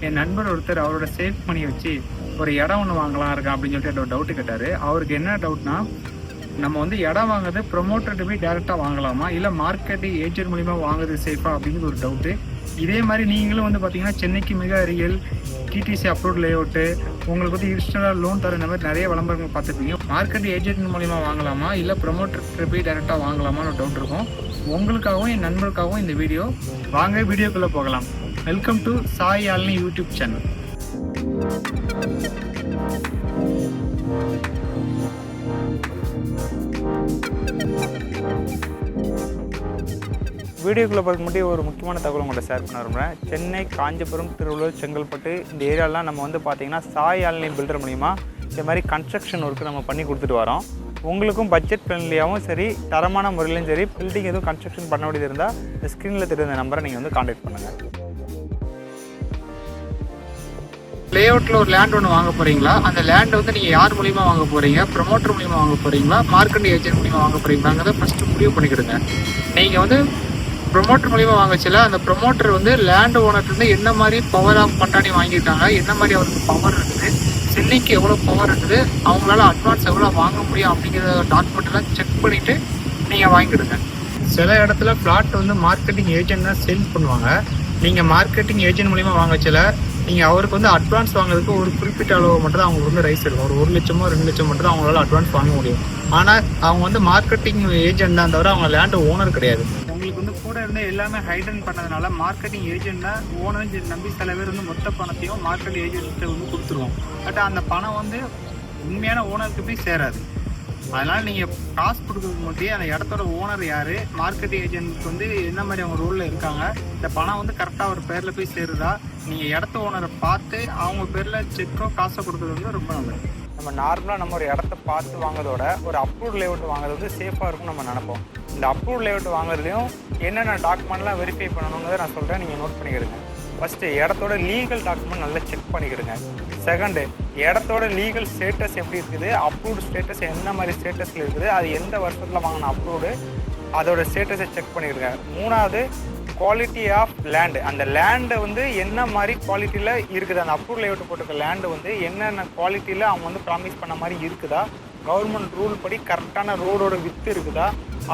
என் நண்பர் ஒருத்தர் அவரோட சேவ் பண்ணி வச்சு ஒரு இடம் ஒன்று வாங்கலாம் இருக்கா அப்படின்னு சொல்லிட்டு ஒரு டவுட்டு கேட்டார். அவருக்கு என்ன டவுட்னா நம்ம வந்து இடம் வாங்குறது ப்ரொமோட்டர்கிட்ட போய் டேரெக்டாக வாங்கலாமா? இல்லை மார்க்கெட்டு ஏஜென்ட் மூலிமா வாங்குறது சேஃபா அப்படிங்கிறது ஒரு டவுட்டு இதே மாதிரி நீங்களும் வந்து பார்த்தீங்கன்னா சென்னைக்கு மிக அருகில் டிடிசி அப்ரூவ் லேஅவுட்டு உங்களுக்கு வந்து இன்ஸ்டலாக லோன் தர இந்த மாதிரி நிறைய விளம்பரங்கள் பார்த்துருப்பீங்க. மார்க்கெட் ஏஜென்ட் மூலிமா வாங்கலாமா? இல்லை ப்ரொமோட்டர் போய் டேரெக்டாக வாங்கலாமான்னு டவுட் இருக்கும். உங்களுக்காகவும் என் நண்பருக்காகவும் இந்த வீடியோ வாங்க வீடியோக்குள்ளே போகலாம். Welcome to Sayalini YouTube channel வீடியோக்குள்ளே பார்க்க முன்னாடி ஒரு முக்கியமான தகவல் உங்கள்கிட்ட ஷேர் பண்ண விரும்புகிறேன் சென்னை காஞ்சிபுரம் திருவள்ளூர் செங்கல்பட்டு இந்த ஏரியாலாம் நம்ம வந்து பார்த்தீங்கன்னா சாய் ஆன்லைன் பில்டர் மூலிமா இந்த மாதிரி கன்ஸ்ட்ரக்ஷன் ஒர்க்கு நம்ம பண்ணி கொடுத்துட்டு வரோம். உங்களுக்கும் பட்ஜெட் ஃப்ரெண்ட்லியாகவும் சரி தரமான முறையிலும் சரி பில்டிங் எதுவும் கன்ஸ்ட்ரக்ஷன் பண்ண வேண்டியது இருந்தால் இந்த ஸ்க்ரீனில் தெரிந்த நம்பரை நீங்கள் வந்து காண்டாக்ட் பண்ணுங்கள் லேஅவுட்டில் ஒரு லேண்ட் ஒன்று வாங்க போகிறீங்களா அந்த லேண்ட் வந்து நீங்கள் யார் மூலியமா வாங்க போகிறீங்க ப்ரொமோட்டர் மூலியமா வாங்க போகிறீங்களா மார்க்கெட் ஏஜென்ட் மூலியமா வாங்க போகிறீங்களாங்கிறத ஃபஸ்ட்டு முடிவு பண்ணிக்கிடுங்க. நீங்கள் வந்து ப்ரொமோட்டர் மூலியமாக வாங்கச்சில அந்த ப்ரொமோட்டர் வந்து லேண்ட் ஓனர்லேருந்து என்ன மாதிரி பவர் ஆஃப் பட்டாணி வாங்கிட்டாங்க என்ன மாதிரி அவருக்கு பவர் இருக்குது சென்னைக்கு எவ்வளோ பவர் இருக்குது அவங்களால அட்வான்ஸ் எவ்வளோ வாங்க முடியும் அப்படிங்கிற டாக்குமெண்ட்லாம் செக் பண்ணிவிட்டு நீங்கள் வாங்கிடுங்க. சில இடத்துல ஃப்ளாட் வந்து மார்க்கெட்டிங் ஏஜென்ட் தான் சேல்ஸ் பண்ணுவாங்க. நீங்கள் மார்க்கெட்டிங் ஏஜென்ட் மூலியமாக வாங்கச்சில நீங்கள் அவருக்கு வந்து அட்வான்ஸ் வாங்குறதுக்கு ஒரு குறிப்பிட்ட அளவு மட்டும் தான் அவங்களுக்கு வந்து ரைஸ் இருக்கும். ஒரு ஒரு லட்சமோ ரெண்டு லட்சம் மட்டும் தான் அவங்களால அட்வான்ஸ் வாங்க முடியும். ஆனால் அவங்க வந்து மார்க்கெட்டிங் ஏஜென்ட் தான் தவிர அவங்க லேண்ட் ஓனர் கிடையாது. கூட இருந்து எல்லாமே ஹைட்ரன் பண்ணதுனால மார்க்கெட்டிங் ஏஜென்ட்னா ஓனர் நம்பி சில பேர் வந்து மொத்த பணத்தையும் மார்க்கெட் ஏஜென்ட்டு வந்து கொடுத்துருவோம். பட் அந்த பணம் வந்து உண்மையான ஓனருக்கு போய் சேராது. அதனால் நீங்கள் காசு கொடுக்குறது மட்டும் அந்த இடத்தோட ஓனர் யார் மார்க்கெட்டிங் ஏஜென்ட்க்கு வந்து என்ன மாதிரி அவங்க ரோலில் இருக்காங்க இந்த பணம் வந்து கரெக்டாக ஒரு பேரில் போய் சேருதா நீங்கள் இடத்த ஓனரை பார்த்து அவங்க பேரில் செக்கோ காசை கொடுக்கறது வந்து ரொம்ப நல்லது. நம்ம நார்மலாக நம்ம ஒரு இடத்த பார்த்து வாங்குறதோட ஒரு அப்ரூவ் லேஅவுட் வாங்குறது வந்து சேஃபாக இருக்கும் நம்ம நினைப்போம். இந்த அப்ரூவ் லேஅவுட் வாங்குறதையும் என்னென்ன டாக்குமெண்ட்லாம் வெரிஃபை பண்ணணுங்கிறத நான் சொல்கிறேன் நீங்கள் நோட் பண்ணிக்கிடுங்க. ஃபஸ்ட்டு இடத்தோட லீகல் டாக்குமெண்ட் நல்லா செக் பண்ணிக்கிடுங்க. செகண்டு இடத்தோட லீகல் ஸ்டேட்டஸ் எப்படி இருக்குது? அப்ரூவ்டு ஸ்டேட்டஸ் என்ன மாதிரி ஸ்டேட்டஸில் இருக்குது? அது எந்த வருஷத்தில் வாங்கின அப்ரூவ்டு அதோட ஸ்டேட்டஸை செக் பண்ணிடுங்க மூணாவது குவாலிட்டி ஆஃப் லேண்டு அந்த லேண்டை வந்து என்ன மாதிரி குவாலிட்டியில் இருக்குது? அந்த அப்ரூவ் லேஅவுட் போட்டிருக்க லேண்டு வந்து என்னென்ன குவாலிட்டியில் அவங்க வந்து ப்ராமிஸ் பண்ண மாதிரி இருக்குதா? கவர்மெண்ட் ரூல் படி கரெக்டான ரோடோட வித்து இருக்குதா?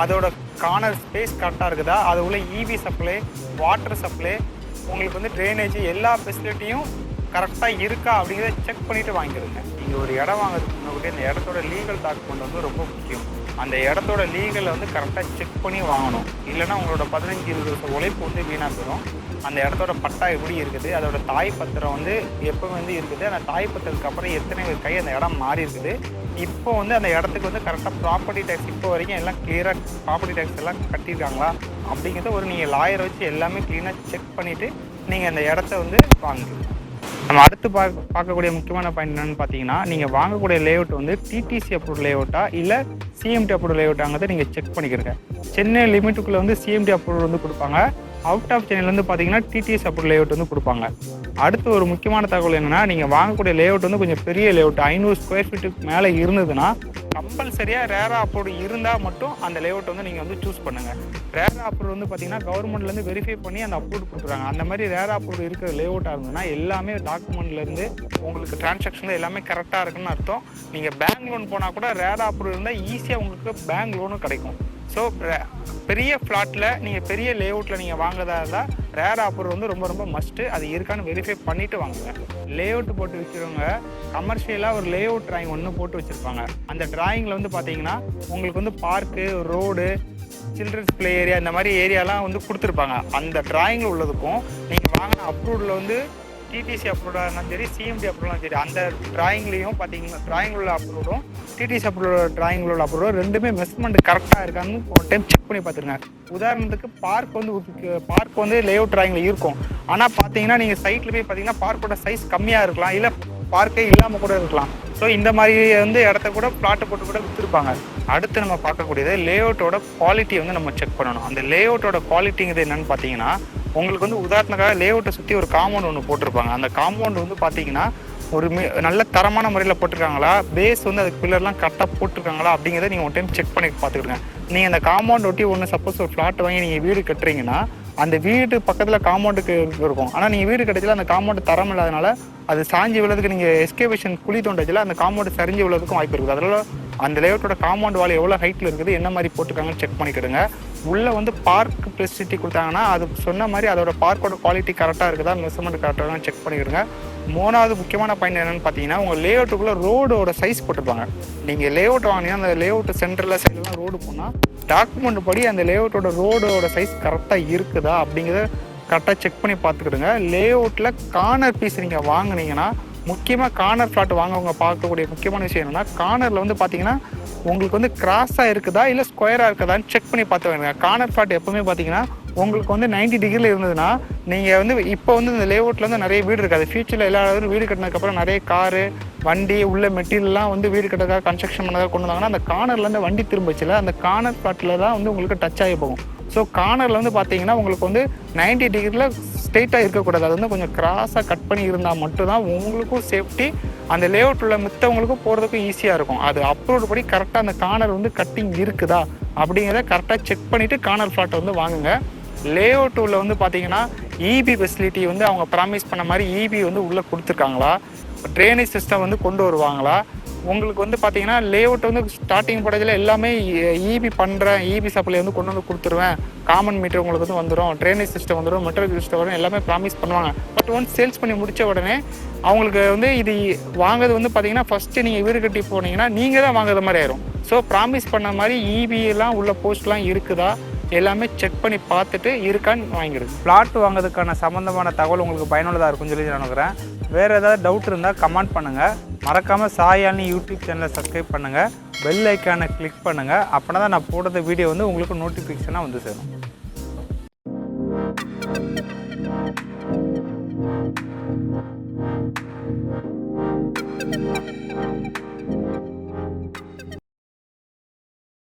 அதோட கார்னர் ஸ்பேஸ் கரெக்டாக இருக்குதா? அது உள்ள இவி சப்ளை வாட்டர் சப்ளை உங்களுக்கு வந்து ட்ரைனேஜ் எல்லா ஃபெசிலிட்டியும் கரெக்டாக இருக்கா அப்படிங்கிறத செக் பண்ணிவிட்டு வாங்கிடுங்க. நீங்கள் ஒரு இடம் வாங்குறதுக்கு முன்னாடி அந்த இடத்தோட லீகல் டாக்குமெண்ட் வந்து ரொம்ப முக்கியம். அந்த இடத்தோட லீகலை வந்து கரெக்டாக செக் பண்ணி வாங்கணும். இல்லைன்னா உங்களோட பதினஞ்சு இருபது வருஷம் உழைப்பு வந்து வீணாக போயிடும் அந்த இடத்தோட பட்டா எப்படி இருக்குது? அதோட தாய் பத்திரம் வந்து எப்போ வந்து இருக்குது? அந்த தாய் பத்திரத்துக்கு அப்புறம் எத்தனை கை அந்த இடம் மாறி இருக்குது? இப்போ வந்து அந்த இடத்துக்கு வந்து கரெக்டாக ப்ராப்பர்ட்டி டேக்ஸ் இப்போ வரைக்கும் எல்லாம் கிளியராக ப்ராப்பர்ட்டி டேக்ஸ் எல்லாம் கட்டியிருக்காங்களா? அப்படிங்கிறத ஒரு நீங்கள் லாயரை வச்சு எல்லாமே க்ளீனாக செக் பண்ணிவிட்டு நீங்கள் அந்த இடத்த வந்து வாங்குங்க நம்ம அடுத்து பார்க்க பார்க்கக்கூடிய முக்கியமான பாயிண்ட் என்னென்னு பார்த்தீங்கன்னா நீங்கள் வாங்கக்கூடிய லேஅவுட் வந்து டிடிசி அப்ரூவ் லேஅவுட்டா இல்லை சிஎம்டி அப்ரூவ் லேஅவுட்டாங்கிறத நீங்கள் செக் பண்ணிக்கிறங்க சென்னை லிமிட்டுக்குள்ளே வந்து சிஎம்டி அப்ரூவல் வந்து கொடுப்பாங்க. அவுட் ஆஃப் சென்னையில் வந்து பார்த்தீங்கன்னா டிடிஎஸ் அப்ரூவல் லேஅவுட் வந்து கொடுப்பாங்க. அடுத்து ஒரு முக்கியமான தகவல் என்னென்னா நீங்கள் வாங்கக்கூடிய லேஅவுட் வந்து கொஞ்சம் பெரிய லேஅவுட் ஐநூறு ஸ்கொயர் ஃபீட்டுக்கு மேலே இருந்ததுன்னா கம்பல்சரியாக ரேரா அப்ரூவ் இருந்தால் மட்டும் அந்த லேஅவுட் வந்து நீங்கள் வந்து சூஸ் பண்ணுங்கள் ரேரா அப்ரூவ் வந்து பார்த்தீங்கன்னா கவர்மெண்ட்லேருந்து வெரிஃபை பண்ணி அந்த அப்ரூவ் கொடுக்குறாங்க. அந்த மாதிரி ரேரா அப்ரூவ் இருக்கிற லேஅவுட்டாக இருந்ததுன்னா எல்லாமே டாக்குமெண்ட்லேருந்து உங்களுக்கு டிரான்சாக்ஷன் எல்லாமே கரெக்டாக இருக்குன்னு அர்த்தம். நீங்கள் பேங்க் லோன் போனால் கூட ரேரா அப்ரூவ் இருந்தால் ஈஸியாக உங்களுக்கு பேங்க் லோனும் கிடைக்கும். ஸோ பெரிய ஃப்ளாட்டில் நீங்கள் பெரிய லேஅவுட்டில் நீங்கள் வாங்குறதா இருந்தால் ரேர் ஆஃபர் வந்து ரொம்ப ரொம்ப மஸ்ட்டு அது இருக்கான்னு வெரிஃபை பண்ணிவிட்டு வாங்குங்க. லேஅவுட் போட்டு வச்சுருவங்க கமர்ஷியலாக ஒரு லேஅவுட் டிராயிங் ஒன்று போட்டு வச்சுருப்பாங்க. அந்த டிராயிங்கில் வந்து பார்த்தீங்கன்னா உங்களுக்கு வந்து park road children's play area இந்த மாதிரி ஏரியாலாம் வந்து கொடுத்துருப்பாங்க. அந்த டிராயிங்கில் உள்ளதுக்கும் நீங்கள் வாங்கின அப்ரூவ்டில் வந்து டிடிசி அப்ரூவ்டாக இருந்தாலும் சரி சிஎம்டி அப்ரூவ்லாம் சரி அந்த டிராயிங்லேயும் பார்த்தீங்கன்னா டிராயிங் உள்ள அப்ரூவும் டிடிசி அப்ரூவ் டிராயிங் உள்ள அப்ரூவ் ரெண்டுமே மெஷர்மெண்ட் கரெக்டாக இருக்கான்னு ஒரு டைம் செக் பண்ணி பார்த்துருங்க உதாரணத்துக்கு பார்க் வந்து பார்க் வந்து லேஅவுட் டிராயிங்கில் இருக்கும். ஆனால் பார்த்தீங்கன்னா நீங்கள் சைட்டில் போய் பார்த்தீங்கன்னா பார்க்கோட சைஸ் கம்மியாக இருக்கலாம் இல்லை பார்க்கே இல்லாமல் கூட இருக்கலாம். ஸோ இந்த மாதிரி வந்து இடத்த கூட பிளாட்டை போட்டு கூட விற்றுருப்பாங்க அடுத்து நம்ம பார்க்கக்கூடியது லேஅவுட்டோட குவாலிட்டி வந்து நம்ம செக் பண்ணணும். அந்த லேஅவுட்டோட குவாலிட்டிங்கிறது என்னென்னு பார்த்தீங்கன்னா உங்களுக்கு வந்து உதாரணத்துக்காக லேஅவுட்டை சுற்றி ஒரு காம்பவுண்ட் ஒன்று போட்டிருப்பாங்க. அந்த காம்பவுண்ட் வந்து பார்த்தீங்கன்னா ஒரு நல்ல தரமான முறையில் போட்டிருக்காங்களா? பேஸ் வந்து அதுக்கு பில்லர்லாம் கரெக்டாக போட்டிருக்காங்களா? அப்படிங்கிறத நீங்கள் ஒரு டைம் செக் பண்ணி பார்த்துக்கிடுங்க நீங்கள் அந்த காம்பவுண்ட் ஒட்டி ஒன்று சப்போஸ் ஒரு ஃப்ளாட் வாங்கி நீங்கள் வீடு கட்டுறீங்கன்னா அந்த வீடு பக்கத்தில் காம்பவுண்டுக்கு இருக்கும். ஆனால் நீங்கள் வீடு கிடைச்சல அந்த காம்பவுண்டு தரம் இல்லாதனால அது சாஞ்சி விழுறதுக்கு நீங்கள் எஸ்கேவேஷன் குழி தோண்டச்சில் அந்த காம்பவுண்டு சரிஞ்சு விழுறதுக்கும் வாய்ப்பு இருக்குது. அதனால அந்த லேஅவுட்டோட காம்பவுண்ட் வால் எவ்வளோ ஹைட்டில் இருக்குது என்ன மாதிரி போட்டிருக்காங்கன்னு செக் பண்ணிக்கிடுங்க. உள்ளே வந்து பார்க் ஃபெசிலிட்டி கொடுத்தாங்கன்னா அது சொன்ன மாதிரி அதோட பார்க்கோட குவாலிட்டி கரெக்டாக இருக்குதா மெஷர்மெண்ட் கரெக்டாக செக் பண்ணிக்கிடுங்க. மூணாவது முக்கியமான பாயிண்ட் என்னென்னு பார்த்தீங்கன்னா உங்கள் லேஅவுட்டுக்குள்ளே ரோடோட சைஸ் போட்டிருப்பாங்க. நீங்கள் லேஅவுட் வாங்கினீங்கன்னா அந்த லேஅவுட் சென்டரில் சைடெலாம் ரோடு போனால் டாக்குமெண்ட் படி அந்த லேஅவுட்டோட ரோடோட சைஸ் கரெக்டாக இருக்குதா அப்படிங்கிறத கரெக்டாக செக் பண்ணி பார்த்துக்கிடுங்க. லேஅவுட்டில் கார்னர் பீஸ் நீங்கள் வாங்கினீங்கன்னா முக்கியமாக கார்னர் ஃப்ளாட் வாங்கவங்க பார்க்கக்கூடிய முக்கியமான விஷயம் என்னென்னா கார்னரில் வந்து பார்த்தீங்கன்னா உங்களுக்கு வந்து கிராஸாக இருக்குதா இல்லை ஸ்கொயராக இருக்குதான்னு செக் பண்ணி பார்த்து வேணுங்க கார்னர் ஃப்ளாட் எப்போவுமே பார்த்தீங்கன்னா உங்களுக்கு வந்து 90 டிகிரியில் இருந்ததுன்னா நீங்கள் வந்து இப்போ வந்து இந்த லேஅவுட்டில் வந்து நிறைய வீடு இருக்காது ஃபியூச்சரில் எல்லா இடத்துலையும் வீடு கட்டினதுக்கப்புறம் நிறைய காரு வண்டி உள்ள மெட்டீரியல்லாம் வந்து வீடு கட்டுறதுக்காக கன்ஸ்ட்ரக்ஷன் பண்ணதாக கொண்டு வந்தாங்கன்னா அந்த கார்னர்லேருந்து வண்டி திரும்பிச்சுல அந்த கார்னர் ஃப்ளாட்டில் தான் வந்து உங்களுக்கு டச் ஆகி போகும். ஸோ கார்னரில் வந்து பார்த்தீங்கன்னா உங்களுக்கு வந்து 90 டிகிரியில் ஸ்ட்ரெயிட்டாக இருக்கக்கூடாது. அது வந்து கொஞ்சம் கிராஸாக கட் பண்ணி இருந்தால் மட்டும்தான் உங்களுக்கும் சேஃப்டி அந்த லேஅவுட் உள்ள மித்தவங்களுக்கும் போகிறதுக்கும் ஈஸியாக இருக்கும். அது அப்ரூவ் படி கரெக்டாக அந்த கார்னர் வந்து கட்டிங் இருக்குதா? அப்படிங்கிறத கரெக்டாக செக் பண்ணிவிட்டு கார்னர் ஃப்ளாட்டை வந்து வாங்குங்க. லேஅவுட் உள்ள வந்து பார்த்தீங்கன்னா இபி ஃபெசிலிட்டி வந்து அவங்க ப்ராமிஸ் பண்ண மாதிரி இபி வந்து உள்ளே கொடுத்துருக்காங்களா? ட்ரைனேஜ் சிஸ்டம் வந்து கொண்டு வருவாங்களா? உங்களுக்கு வந்து பார்த்தீங்கன்னா லேஅவுட் வந்து ஸ்டார்டிங் படத்தில் எல்லாமே இபி பண்ணுறேன் இபி சப்ளை வந்து கொண்டு வந்து கொடுத்துருவேன். காமன் மீட்டர் உங்களுக்கு வந்து வந்துடும் ட்ரைனேஜ் சிஸ்டம் வந்துடும் மெட்ரல் சிஸ்டம் வரும் எல்லாமே ப்ராமிஸ் பண்ணுவாங்க. பட் ஒன்ஸ் சேல்ஸ் பண்ணி முடித்த உடனே அவங்களுக்கு வந்து இது வாங்குறது வந்து பார்த்தீங்கன்னா ஃபஸ்ட்டு நீங்கள் வீடு கட்டி போனீங்கன்னா நீங்கள் தான் வாங்குற மாதிரி ஆயிரும். ஸோ ப்ராமிஸ் பண்ண மாதிரி இபி உள்ள போஸ்ட்லாம் இருக்குதா? எல்லாமே செக் பண்ணி பார்த்துட்டு இருக்கான்னு வாங்கிடுது பிளாட் வாங்குறதுக்கான சம்மந்தமான தகவல் உங்களுக்கு பயனுள்ளதாக இருக்கும்னு சொல்லி நான் நினைக்கிறேன் வேறு ஏதாவது டவுட் இருந்தால் கமெண்ட் பண்ணுங்கள் மறக்காமல் சாயாலினி யூடியூப் சேனலை சப்ஸ்கிரைப் பண்ணுங்கள் பெல் ஐக்கானை கிளிக் பண்ணுங்கள் அப்படின்னா தான் நான் போடுற வீடியோ வந்து உங்களுக்கு நோட்டிஃபிகேஷனாக வந்து சேரும்.